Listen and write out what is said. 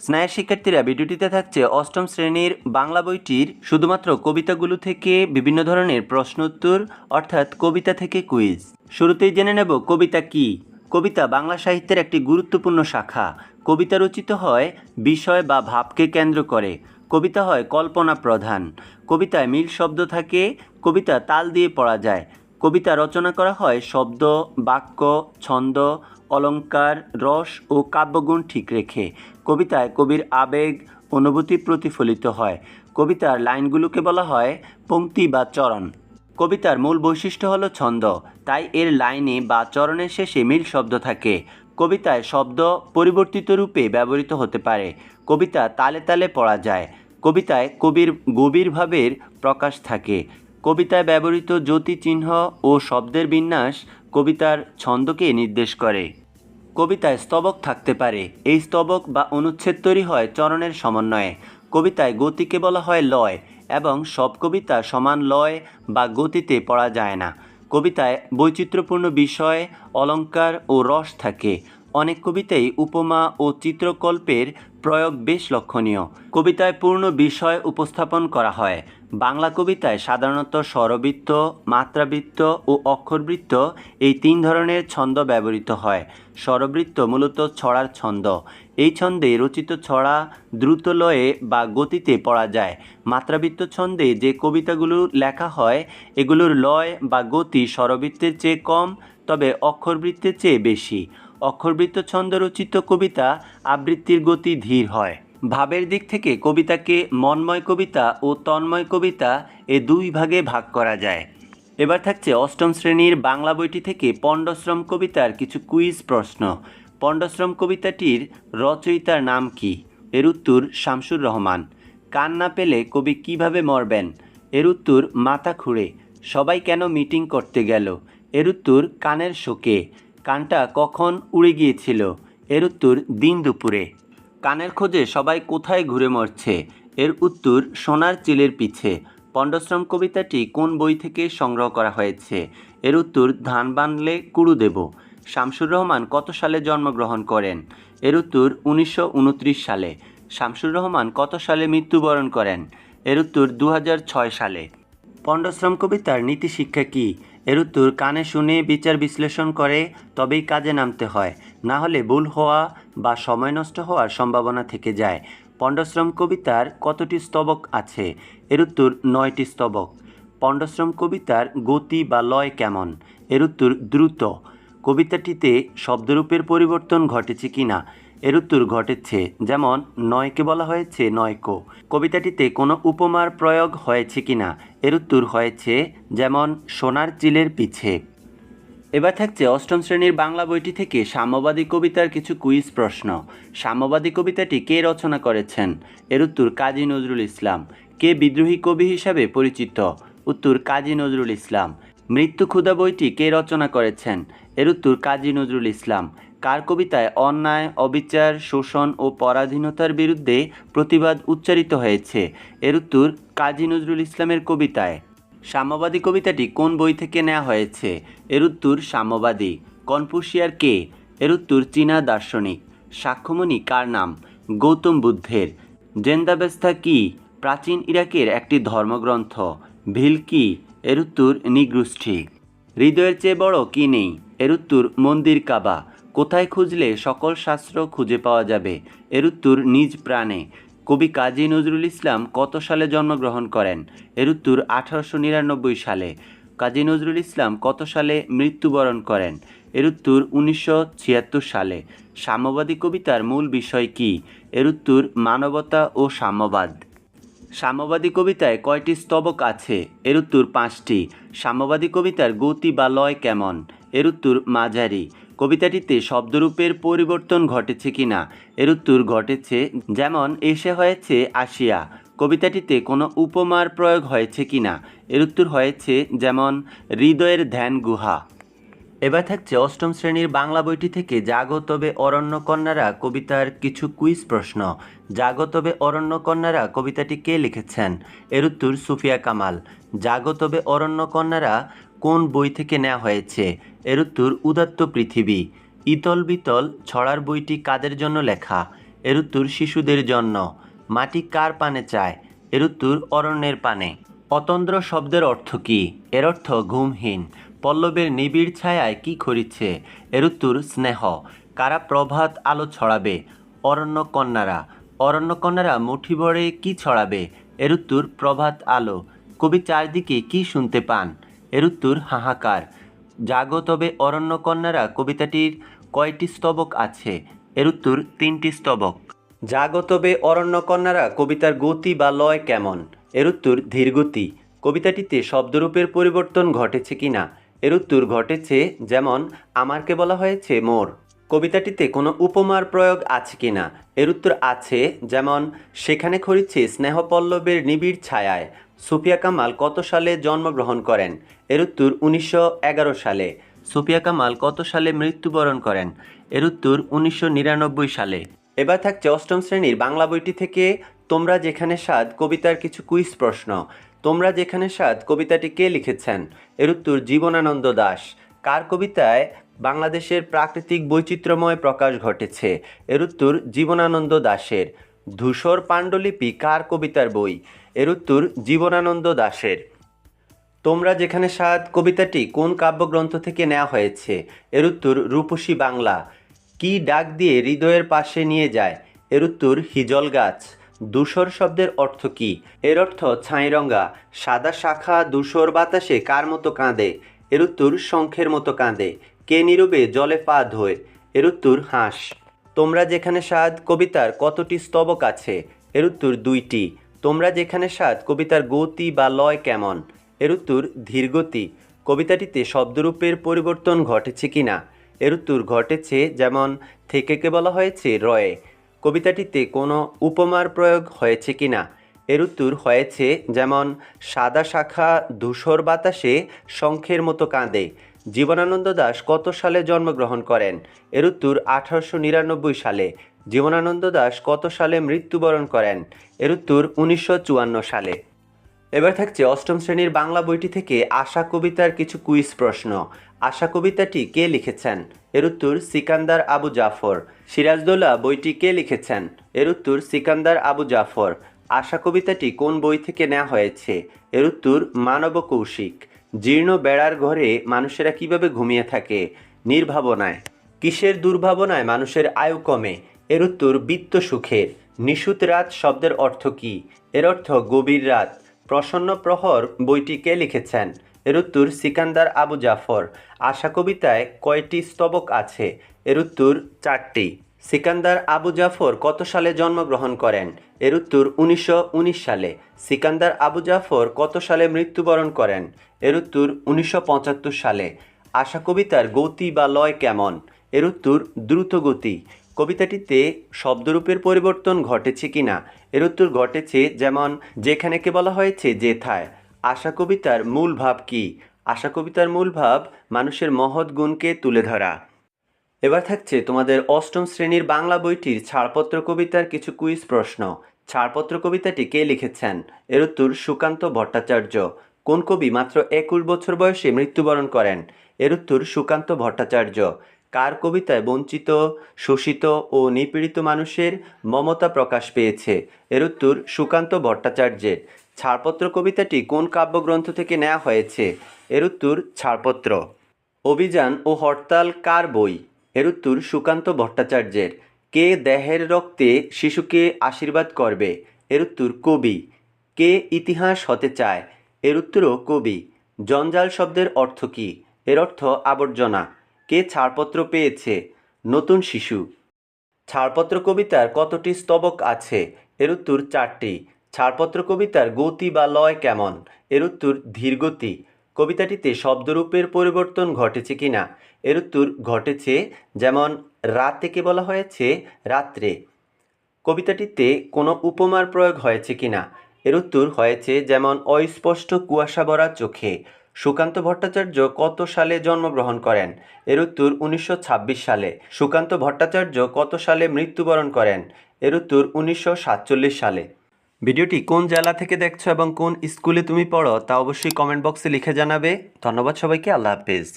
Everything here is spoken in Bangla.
স্নায়ের শিক্ষার্থীরা ভিডিওটিতে থাকছে অষ্টম শ্রেণির বাংলা বইটির শুধুমাত্র কবিতাগুলো থেকে বিভিন্ন ধরনের প্রশ্ন উত্তর অর্থাৎ কবিতা থেকে কুইজ। শুরুতেই জেনে নেব কবিতা কি? কবিতা বাংলা সাহিত্যের একটি গুরুত্বপূর্ণ শাখা। কবিতা রচিত হয় বিষয় বা ভাবকে কেন্দ্র করে। কবিতা হয় কল্পনা প্রধান। কবিতায় মিল শব্দ থাকে, কবিতা তাল দিয়ে পড়া যায়। কবিতা রচনা করা হয় শব্দ, বাক্য, ছন্দ অলঙ্কার, রস ও কাব্যগুণ ঠিক রেখে কবিতায় কবির আবেগ, অনুভূতি প্রতিফলিত হয়। কবিতার লাইনগুলোকে বলা হয় পংক্তি বা চরণ। কবিতার মূল বৈশিষ্ট্য হলো ছন্দ, তাই এর লাইনে বা চরণের শেষে মিল শব্দ থাকে। কবিতায় শব্দ পরিবর্তিত রূপে ব্যবহৃত হতে পারে। কবিতা তালে তালে পড়া যায়। কবিতায় কবির গভীর ভাবের প্রকাশ থাকে। কবিতায় ব্যবহৃত জ্যোতি চিহ্ন ও শব্দের বিন্যাস কবিতার ছন্দকে নির্দেশ করে। কবিতায় স্তবক থাকতে পারে। এই স্তবক বা অনুচ্ছেদ তৈরি হয় চরণের সমন্বয়ে। কবিতায় গতিকে বলা হয় লয় এবং সব কবিতা সমান লয় বা গতিতে পড়া যায় না। কবিতায় বৈচিত্র্যপূর্ণ বিষয় অলঙ্কার ও রস থাকে। অনেক কবিতায় উপমা ও চিত্রকল্পের প্রয়োগ বেশ লক্ষণীয়। কবিতায় পূর্ণ বিষয় উপস্থাপন করা হয়। বাংলা কবিতায় সাধারণত স্বরবৃত্ত, মাত্রাবৃত্ত ও অক্ষরবৃত্ত এই তিন ধরনের ছন্দ ব্যবহৃত হয়। স্বরবৃত্ত মূলত ছড়ার ছন্দ। এই ছন্দে রচিত ছড়া দ্রুত লয়ে বা গতিতে পড়া যায়। মাত্রাবৃত্ত ছন্দে যে কবিতাগুলো লেখা হয়, এগুলোর লয় বা গতি স্বরবৃত্তের চেয়ে কম, তবে অক্ষরবৃত্তের চেয়ে বেশি। অক্ষরবৃত্ত ছন্দ রচিত কবিতা আবৃত্তির গতি ধীর হয়। ভাবের দিক থেকে কবিতাকে মনময় কবিতা ও তন্ময় কবিতা এ দুই ভাগে ভাগ করা যায়। এবার থাকছে অষ্টম শ্রেণির বাংলা বইটি থেকে পণ্ডশ্রম কবিতার কিছু কুইজ প্রশ্ন। পণ্ডশ্রম কবিতাটির রচয়িতার নাম কি? এর উত্তর শামসুর রহমান। কান না পেলে কবি কীভাবে মরবেন? এর উত্তর মাথা খুঁড়ে। সবাই কেন মিটিং করতে গেল? এর উত্তর কানের শোকে। কানটা কখন উড়ে গিয়েছিল? এর উত্তর দিন দুপুরে। কানের খোঁজে সবাই কোথায় ঘুরে মরছে? এর উত্তর সোনার চিলের পিছে। পণ্ডশ্রম কবিতাটি কোন বই থেকে সংগ্রহ করা হয়েছে? এর উত্তর ধান বানলে কুড়ু দেব। শামসুর রহমান কত সালে জন্মগ্রহণ করেন? এর উত্তর উনিশশো উনত্রিশ সালে। শামসুর রহমান কত সালে মৃত্যুবরণ করেন? এর উত্তর দু হাজার ছয় সালে। পণ্ডশ্রম কবিতার নীতি শিক্ষা কি? এর উত্তর, কানে শুনে বিচার বিশ্লেষণ করে তবেই কাজে নামতে হয়। না হলে ভুল হওয়া বা সময় নষ্ট হওয়ার সম্ভাবনা থেকে যায়। পণ্ডশ্রম কবিতার কতটি স্তবক আছে? এর উত্তর, নয়টি স্তবক। পণ্ডশ্রম কবিতার গতি বা লয় কেমন? এর উত্তর, দ্রুত। কবিতাটিতে শব্দরূপের পরিবর্তন ঘটেছে কিনা? এর উত্তর ঘটেছে। যেমন, নয়কে বলা হয়েছে নয়কো। কবিতাটিতে কোনো উপমার প্রয়োগ হয়েছে কিনা এর উত্তর হয়েছে, যেমন, সোনার চিলের পিছে। এবার থাকছে অষ্টম শ্রেণির বাংলা বইটি থেকে সাম্যবাদী কবিতার কিছু কুইজ প্রশ্ন। সাম্যবাদী কবিতাটি কে রচনা করেছেন? এর উত্তর কাজী নজরুল ইসলাম। কে বিদ্রোহী কবি হিসাবে পরিচিত? উত্তর, কাজী নজরুল ইসলাম। মৃত্যু ক্ষুধা বইটি কে রচনা করেছেন? এর উত্তর কাজী নজরুল ইসলাম। কার কবিতায় অন্যায়, অবিচার, শোষণ ও পরাধীনতার বিরুদ্ধে প্রতিবাদ উচ্চারিত হয়েছে? এর উত্তর কাজী নজরুল ইসলামের কবিতায়। সাম্যবাদী কবিতাটি কোন বই থেকে নেওয়া হয়েছে? এর উত্তর সাম্যবাদী। কনফুসিয়ার কে? এর উত্তর চীনা দার্শনিক। সাক্ষ্যমণি কার নাম? গৌতম বুদ্ধের। জেন্দাবেস্তা কি? প্রাচীন ইরাকের একটি ধর্মগ্রন্থ। ভিল কি? এর উত্তর নিগ্রুষ্ঠী হৃদয়ের চেয়ে বড় কি নেই? এর উত্তর মন্দির কাবা। কোথায় খুঁজলে সকল শাস্ত্র খুঁজে পাওয়া যাবে? এর উত্তর, নিজ প্রাণে। কবি কাজী নজরুল ইসলাম কত সালে জন্মগ্রহণ করেন? এর উত্তর, আঠারোশো নিরানব্বই সালে। কাজী নজরুল ইসলাম কত সালে মৃত্যুবরণ করেন? এর উত্তর, উনিশশো ছিয়াত্তর সালে। সাম্যবাদী কবিতার মূল বিষয় কি? এর উত্তর, মানবতা ও সাম্যবাদ। সাম্যবাদী কবিতায় কয়টি স্তবক আছে? এর উত্তর, পাঁচটি। সাম্যবাদী কবিতার গতি বা লয় কেমন? এর উত্তর, মাঝারি। কবিতাটিতে শব্দরূপের পরিবর্তন ঘটেছে কিনা, এর উত্তর ঘটেছে, যেমন, এসে হয়েছে আসিয়া। কবিতাটিতে কোনো উপমার প্রয়োগ হয়েছে কিনা, এর উত্তর হয়েছে, যেমন, হৃদয়ের ধ্যান গুহা। এবার থাকছে অষ্টম শ্রেণির বাংলা বইটি থেকে জাগতবে অরণ্য কন্যারা কবিতার কিছু কুইজ প্রশ্ন। জাগতবে অরণ্য কন্যারা কবিতাটি কে লিখেছেন, এর উত্তর সুফিয়া কামাল। জাগো তবে অরণ্য কন্যারা কোন বই থেকে নেওয়া হয়েছে? এর উত্তর, উদাত্ত পৃথিবী। ইতল বিতল, ছড়ার বইটি কাদের জন্য লেখা? এর উত্তর, শিশুদের জন্য। মাটি কার পানে চায়? এর উত্তর, অরণ্যের পানে। অতন্দ্র শব্দের অর্থ কী? এর অর্থ, ঘুমহীন। পল্লবের নিবিড় ছায়ায় কি খরিচ্ছে এর উত্তর, স্নেহ। কারা প্রভাত আলো ছড়াবে? অরণ্য কন্যারা। অরণ্য কন্যারা মুঠি ভরে কি ছড়াবে? এর উত্তর, প্রভাত আলো। কবি চারদিকে কি শুনতে পান? এর উত্তর হাহাকার। জাগো, তবে অরণ্য কন্যারা কবিতাটির কয়টি স্তবক আছে? এর উত্তর তিনটি স্তবক। জাগো, তবে অরণ্য কন্যারা কবিতার গতি বা লয় কেমন? এর উত্তর ধীরগতি। কবিতাটিতে শব্দরূপের পরিবর্তন ঘটেছে কিনা এর উত্তর ঘটেছে যেমন, আমারকে বলা হয়েছে মোর। কবিতাটিতে কোনো উপমার প্রয়োগ আছে কিনা এর উত্তর আছে যেমন, সেখানে খরিচ্ছে স্নেহপল্লবের নিবিড় ছায়ায়। সুফিয়া কামাল কত সালে জন্মগ্রহণ করেন? এর উত্তর উনিশশো এগারো সালে। সুফিয়া কামাল কত সালে মৃত্যুবরণ করেন? এর উত্তর উনিশশো নিরানব্বই সালে। এবার থাকছে অষ্টম শ্রেণির বাংলা বইটি থেকে তোমরা যেখানে স্বাদ, কবিতার কিছু কুইজ প্রশ্ন। তোমরা যেখানে স্বাদ, কবিতাটি কে লিখেছেন? এর উত্তর জীবনানন্দ দাস। কার কবিতায় বাংলাদেশের প্রাকৃতিক বৈচিত্র্যময় প্রকাশ ঘটেছে? এর উত্তর জীবনানন্দ দাশের ধূসর পাণ্ডুলিপি কার কবিতার বই? এর উত্তর জীবনানন্দ দাশের। তোমরা যেখানে স্বাদ কবিতাটি কোন কাব্যগ্রন্থ থেকে নেওয়া হয়েছে? এর উত্তর রূপসী বাংলা। কি ডাক দিয়ে হৃদয়ের পাশে নিয়ে যায়? এর উত্তর হিজল গাছ। ধূসর শব্দের অর্থ কি? এর অর্থ ছাইরঙ্গা। সাদা শাখা ধূসর বাতাসে কার মতো কাঁদে? এর উত্তর শঙ্খের মতো কাঁদে। কে নীরবে জলে পা ধোয়? এর উত্তর হাঁস। তোমরা যেখানে স্বাদ কবিতার কতটি স্তবক আছে? এর উত্তর দুইটি। তোমরা যেখানে স্বাদ কবিতার গতি বা লয় কেমন? এর উত্তর ধীরগতি। কবিতাটিতে শব্দরূপের পরিবর্তন ঘটেছে কিনা? এর উত্তর ঘটেছে যেমন, থেকেকে বলা হয়েছে রয়ে। কবিতাটিতে কোনো উপমার প্রয়োগ হয়েছে কিনা? এর উত্তর হয়েছে যেমন, সাদা শাখা ধূসর বাতাসে শঙ্খের মতো কাঁদে। জীবনানন্দ দাস কত সালে জন্মগ্রহণ করেন? এর উত্তর আঠারোশো নিরানব্বই সালে। জীবনানন্দ দাস কত সালে মৃত্যুবরণ করেন? এর উত্তর উনিশশো চুয়ান্ন সালে। এবার থাকছে অষ্টম শ্রেণির বাংলা বইটি থেকে আশা কবিতার কিছু কুইজ প্রশ্ন। আশা কবিতাটি কে লিখেছেন? এর উত্তর সিকান্দার আবু জাফর। সিরাজদৌল্লা বইটি কে লিখেছেন? এর উত্তর সিকান্দার আবু জাফর। আশা কবিতাটি কোন বই থেকে নেওয়া হয়েছে? এর উত্তর মানব কৌশিক। জীর্ণ বেড়ার ঘরে মানুষেরা কীভাবে ঘুমিয়ে থাকে? নির্ভাবনায়। কিসের দুর্ভাবনায় মানুষের আয়ু কমে? এর উত্তর, বিত্ত সুখের। নিশুত রাত শব্দের অর্থ কী? এর অর্থ, গভীর রাত। প্রসন্ন প্রহর বইটি কে লিখেছেন? এর উত্তর, সিকান্দার আবু জাফর। আশা কবিতায় কয়টি স্তবক আছে? এর উত্তর, চারটি। সিকান্দার আবু জাফর কত সালে জন্মগ্রহণ করেন? এর উত্তর উনিশশো উনিশ সালে। সিকান্দার আবু জাফর কত সালে মৃত্যুবরণ করেন? এর উত্তর উনিশশো পঁচাত্তর সালে। আশা কবিতার গতি বা লয় কেমন? এর উত্তর দ্রুত গতি। কবিতাটিতে শব্দরূপের পরিবর্তন ঘটেছে কিনা? এর উত্তর ঘটেছে যেমন, যেখানেকে বলা হয়েছে যেথায়। আশা কবিতার মূল ভাব কি? আশা কবিতার মূল ভাব মানুষের মহৎ গুণকে তুলে ধরা। এবার থাকছে তোমাদের অষ্টম শ্রেণির বাংলা বইটির ছাড়পত্র কবিতার কিছু কুইজ প্রশ্ন। ছাড়পত্র কবিতাটি কে লিখেছেন? এর উত্তর সুকান্ত ভট্টাচার্য। কোন কবি মাত্র একুশ বছর বয়সে মৃত্যুবরণ করেন? এর উত্তর সুকান্ত ভট্টাচার্য। কার কবিতায় বঞ্চিত, শোষিত ও নিপীড়িত মানুষের মমতা প্রকাশ পেয়েছে? এর উত্তর সুকান্ত ভট্টাচার্যের। ছাড়পত্র কবিতাটি কোন কাব্যগ্রন্থ থেকে নেওয়া হয়েছে? এর উত্তর ছাড়পত্র। অভিযান ও হরতাল কার বই? এর উত্তর সুকান্ত ভট্টাচার্যের কে দেহের রক্তে শিশুকে আশীর্বাদ করবে? এর উত্তর কবি। কে ইতিহাস হতে চায়? এর উত্তরও কবি। জঞ্জাল শব্দের অর্থ কী? এর অর্থ আবর্জনা। কে ছাড়পত্র পেয়েছে? নতুন শিশু। ছাড়পত্র কবিতার কতটি স্তবক আছে? এর উত্তর চারটি। ছাড়পত্র কবিতার গতি বা লয় কেমন? এর উত্তর ধীরগতি। কবিতাটিতে শব্দরূপের পরিবর্তন ঘটেছে কিনা এর উত্তর ঘটেছে যেমন, রাত থেকে বলা হয়েছে? রাত্রে। কবিতাটিতে কোনো উপমার প্রয়োগ হয়েছে কিনা এর উত্তর হয়েছে যেমন, অস্পষ্ট কুয়াশা ভরা চোখে। সুকান্ত ভট্টাচার্য কত সালে জন্মগ্রহণ করেন? এর উত্তর উনিশশো ছাব্বিশ সালে। সুকান্ত ভট্টাচার্য কত সালে মৃত্যুবরণ করেন? এর উত্তর উনিশশো সাতচল্লিশ সালে। ভিডিওটি কোন জেলা থেকে দেখছ এবং কোন স্কুলে তুমি পড়ো তা অবশ্যই কমেন্ট বক্সে লিখে জানাবে। ধন্যবাদ সবাইকে, আল্লাহ হাফেজ।